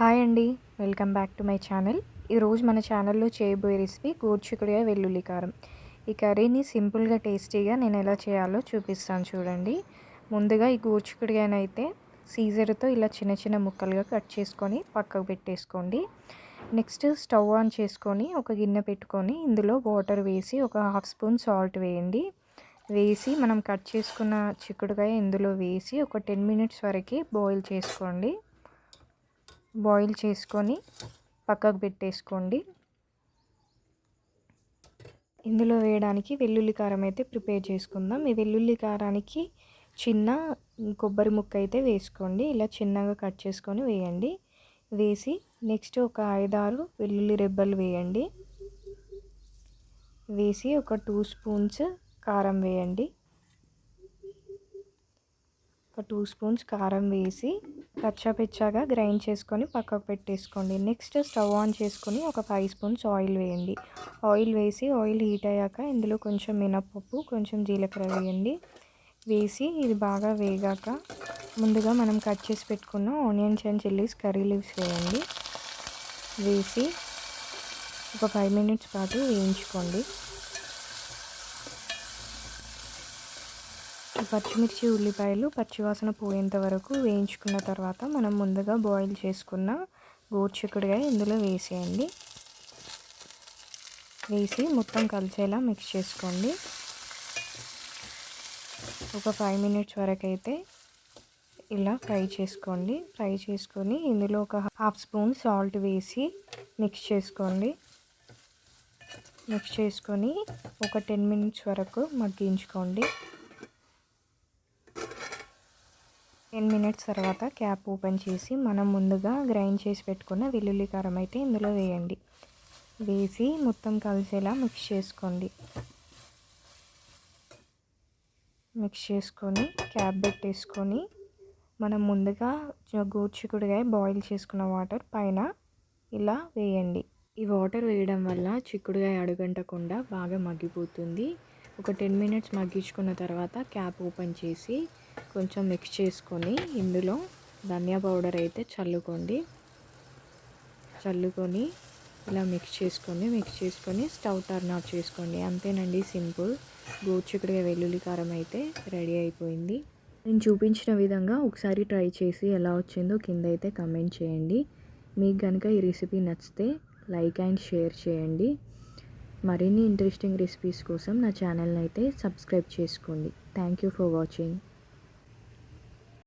Hi అండి. Welcome back to my channel. ఈరోజు మన ఛానల్లో చేయబోయే రెసిపీ గోర్చికుడిగా వెల్లుల్లి కారం. ఈ కర్రీని సింపుల్గా టేస్టీగా నేను ఎలా చేయాలో చూపిస్తాను చూడండి. ముందుగా ఈ గోర్చికుడిగానైతే సీజర్తో ఇలా చిన్న చిన్న ముక్కలుగా కట్ చేసుకొని పక్కకు పెట్టేసుకోండి. నెక్స్ట్ స్టవ్ ఆన్ చేసుకొని ఒక గిన్నె పెట్టుకొని ఇందులో వాటర్ వేసి ఒక హాఫ్ స్పూన్ సాల్ట్ వేయండి. వేసి మనం కట్ చేసుకున్న చిక్కుడుకాయ ఇందులో వేసి ఒక టెన్ మినిట్స్ వరకు బాయిల్ చేసుకోండి. బాయిల్ చేసుకొని పక్కకు పెట్టేసుకోండి. ఇందులో వేయడానికి వెల్లుల్లి కారం అయితే ప్రిపేర్ చేసుకుందాం. ఈ వెల్లుల్లి కారానికి చిన్న కొబ్బరి ముక్క అయితే వేసుకోండి. ఇలా చిన్నగా కట్ చేసుకొని వేయండి. వేసి నెక్స్ట్ ఒక ఐదారు వెల్లుల్లి రెబ్బలు వేయండి. వేసి ఒక టూ స్పూన్స్ కారం వేయండి. ఒక టూ స్పూన్స్ కారం వేసి కచ్చాపిచ్చాగా గ్రైండ్ చేసుకొని పక్కకు పెట్టేసుకోండి. నెక్స్ట్ స్టవ్ ఆన్ చేసుకొని ఒక ఫైవ్ స్పూన్స్ ఆయిల్ వేయండి. ఆయిల్ వేసి ఆయిల్ హీట్ అయ్యాక ఇందులో కొంచెం మినప్పప్పు కొంచెం జీలకర్ర వేయండి. వేసి ఇది బాగా వేగాక ముందుగా మనం కట్ చేసి పెట్టుకున్న onions and chillies curry leaves వేయండి. వేసి ఒక ఫైవ్ మినిట్స్ పాటు వేయించుకోండి. పచ్చిమిర్చి ఉల్లిపాయలు పచ్చివాసన పోయేంత వరకు వేయించుకున్న తర్వాత మనం ముందుగా బాయిల్ చేసుకున్న గోర్చికుడిగా ఇందులో వేసేయండి. వేసి మొత్తం కలిసేలా మిక్స్ చేసుకోండి. ఒక ఫైవ్ మినిట్స్ వరకు అయితే ఇలా ఫ్రై చేసుకోండి. ఫ్రై చేసుకొని ఇందులో ఒక హాఫ్ స్పూన్ సాల్ట్ వేసి మిక్స్ చేసుకోండి. మిక్స్ చేసుకొని ఒక టెన్ మినిట్స్ వరకు మగ్గించుకోండి. టెన్ మినిట్స్ తర్వాత క్యాప్ ఓపెన్ చేసి మనం ముందుగా గ్రైండ్ చేసి పెట్టుకున్న వెల్లుల్లి కారం అయితే ఇందులో వేయండి. వేసి మొత్తం కలిసేలా మిక్స్ చేసుకోండి. మిక్స్ చేసుకొని క్యాప్ పెట్టేసుకొని మనం ముందుగా గోరుచిక్కుడుకాయ బాయిల్ చేసుకున్న వాటర్ పైన ఇలా వేయండి. ఈ వాటర్ వేయడం వల్ల చిక్కుడుగాయ అడుగంటకుండా బాగా మగ్గిపోతుంది. ఒక టెన్ మినిట్స్ మగ్గించుకున్న తర్వాత క్యాప్ ఓపెన్ చేసి కొంచెం మిక్స్ చేసుకొని ఇందులో ధనియా పౌడర్ అయితే చల్లుకోండి. చల్లుకొని ఇలా మిక్స్ చేసుకొని మిక్స్ చేసుకొని స్టవ్ టర్న్ ఆఫ్ చేసుకోండి. అంతేనండి సింపుల్. గోచిక్కుడుగా వెల్లుల్లి కారం అయితే రెడీ అయిపోయింది. నేను చూపించిన విధంగా ఒకసారి ట్రై చేసి ఎలా వచ్చిందో కింద అయితే కమెంట్ చేయండి. మీకు కనుక ఈ రెసిపీ నచ్చితే లైక్ అండ్ షేర్ చేయండి. మరిన్ని ఇంట్రెస్టింగ్ రెసిపీస్ కోసం నా ఛానల్ని అయితే సబ్స్క్రైబ్ చేసుకోండి. Thank you for watching